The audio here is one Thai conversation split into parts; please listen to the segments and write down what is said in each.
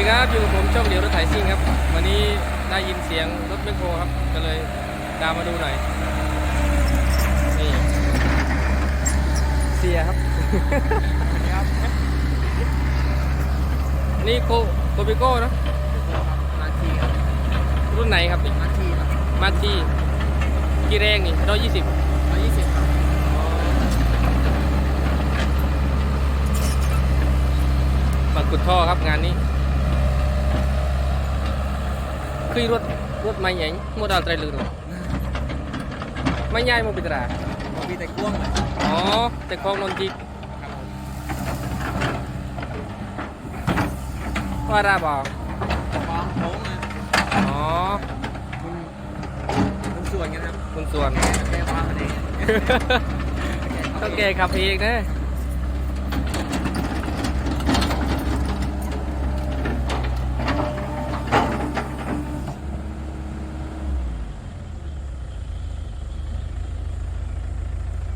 ดีครับอยู่กับผมช่องเดียวรถไถซิ่งครับวันนี้ได้ยินเสียงรถแมคโครครับ ก็เลยตามมาดูหน่อยนี่เสียครับ นี่โคโคบิโก้เนอะมาทีครับรุ่นไหนครับนี่มาทีครับมาทีกี่แรงนี่ร้อยยี่สิบร้อยยี่สิบครับปักกุดท่อครับงานนี้ คือรถรถไม่ใหญ่โมดลไตรลือหรอไม่ใหญ่โมบิตราผมมีแต่กล้วงเลยอ๋อแต่คลองนนทิกครับผมว่าราบอฟ้องโค้งนะอ๋อคุณคุณส่วนกันครับคุณส่วน แก้แก้ความกันเองต้องแกขับเองนะ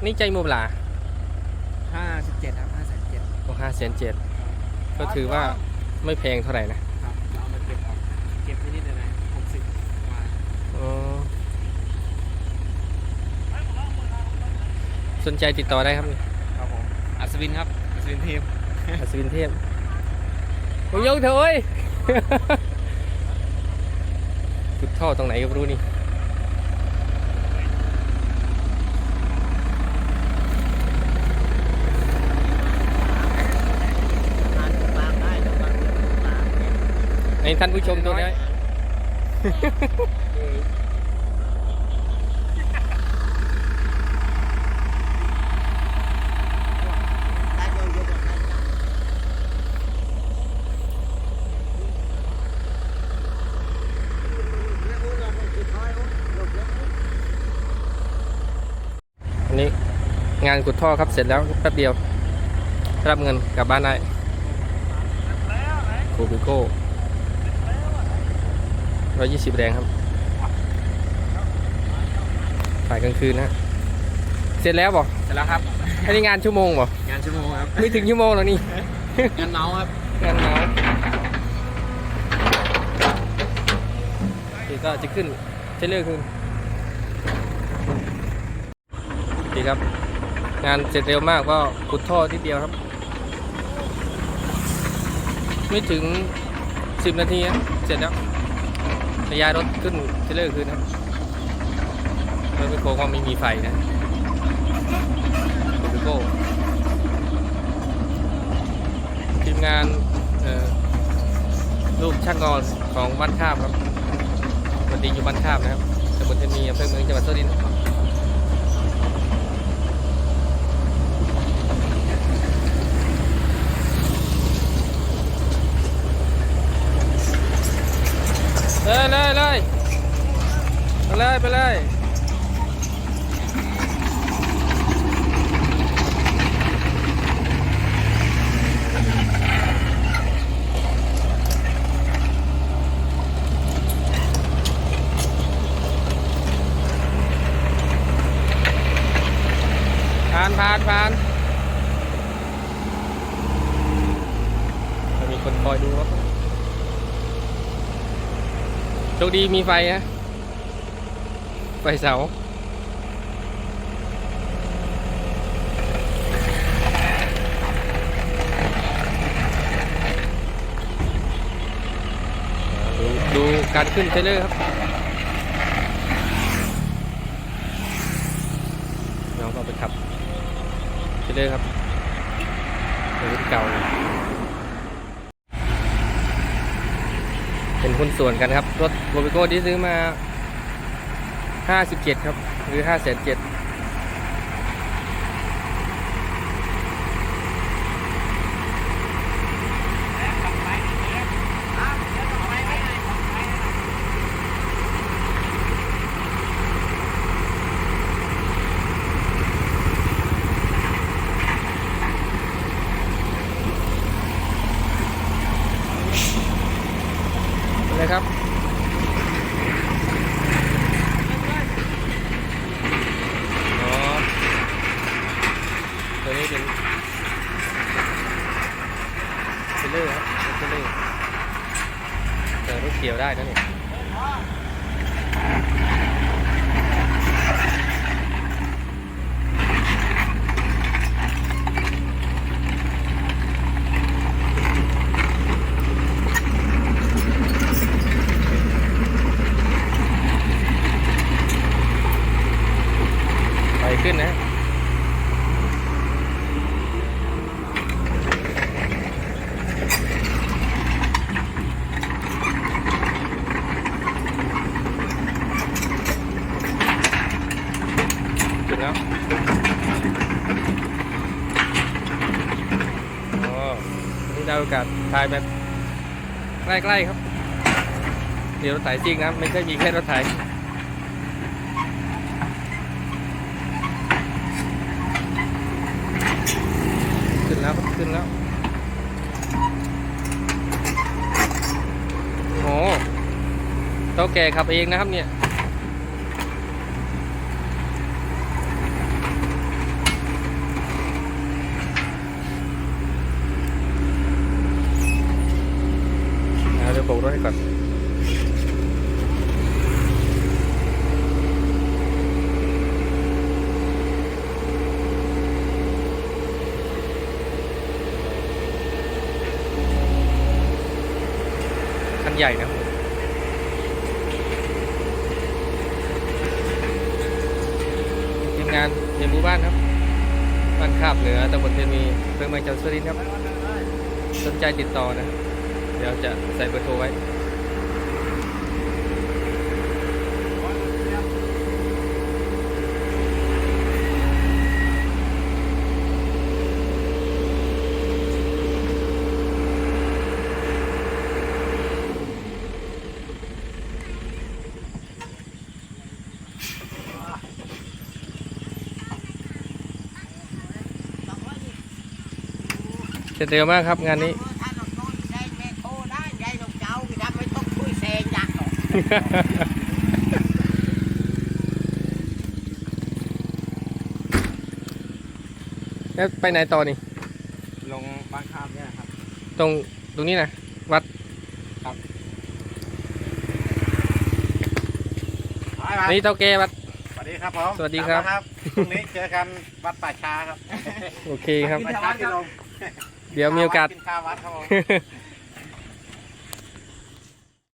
นี่ใจโมบลาห้าสิบเจ็ดครับห้าสิบเจ็ดโอ้ห้าแสนเจ็ดก็ถือว่าไม่แพงเท่าไหร่นะครับเอามาเก็บออกเก็บนิดๆหน่อยๆหกสิบมาอ๋อสนใจติดต่อได้ครับนี่ครับผมอัศวินครับอัศวินเทพอัศวินเทพผมยกเถอะเอ้ยจุดท่อตรงไหนก็ไม่รู้นี่ ทานตามได้ตามตาม ในท่านผู้ชมตัวนี้ได้เยอะเยอะได้อันนี้งานขุดท่อครับเสร็จแล้วแป๊บเดียว รับเงินกลับบ้านได้โคบิโก้ ร้อยยี่สิบแรงครับถ่ายกลางคืนนะ เสร็จแล้วบอกเสร็จแล้วครับอันนี้งานชั่วโมงบอกงานชั่วโมงครับไม่ถึงชั่วโมงแล้วนี่ งานเมาส์ครับงานเมาส์นี่ก็จะขึ้นเทเลอร์ขึ้นดีครับ งานเสร็จเร็วมากก็ขุดท่อทีเดียวครับ ไม่ถึง 10 นาทีนะเสร็จแล้ว ระยายรถขึ้นเทเลอร์ขึ้นะรับรถไมโครก็ไม่มีไฟนะรถไมโครทีมงานลูกช่างงอนของบ้านข้ามครับวันดีอยู่บ้านข้ามนะครับตำบลเทนมีอำเภอเมืองจังหวัดสุรินทร์ เลยเลยเลยไปเลยไปเลยผ่านผ่านผ่านมีคนคอยดูครับ โชคดีมีไฟนะ ไฟเสาดูดูการขึ้นเทเลอร์ครับน้องก็ไปขับเทเลอร์ครับเป็นรถเก่าเลย เป็นคนส่วนกันครับ รถโรบิโก้ที่ซื้อมา 57 ครับ หรือ5 7 0 0เลยครับ ขึ้นนะ ขึ้นแล้วอ๋อนี่ได้ โอกาสถ่ายแบบใกล้ๆครับเดี๋ยวรถไถจริงนะไม่ใช่มีแค่รถไถขึ้นแล้วครับขึ้นแล้วโอ้เท่าแก่ขับเองนะครับเนี่ย เอาเดี๋ยวโบกรถให้ก่อน คัน ใหญ่นะทีมงานในรู้บ้านครับบ้านคาบเหนือตำบลเทมีเพื่อเมืองจันทร์สุรินทร์ครับ สนใจติดต่อนะ เดี๋ยวจะใส่เบอร์โทรไว้ เสร็จเร็วมากครับงานนี้ถ้าเราโดนแซงแม่โทรได้ยายลูกเจ้าพี่ดำไม่ต้องคุยแซงยักษ์หรอกแล้วไปไหนต่อนี่ ลงบ้านข้ามเนี่ยครับ ตรงตรงนี้นะวัดนี่เท่าแก่วัด สวัสดีครับผมสวัสดีครับกลัมาพรุ่งนี้เจอกันวัดป่าช้าครับ โอเคครับ ป่าช้าที่ลง เดี๋ยวมีโอกาส กินข้าววัดครับผม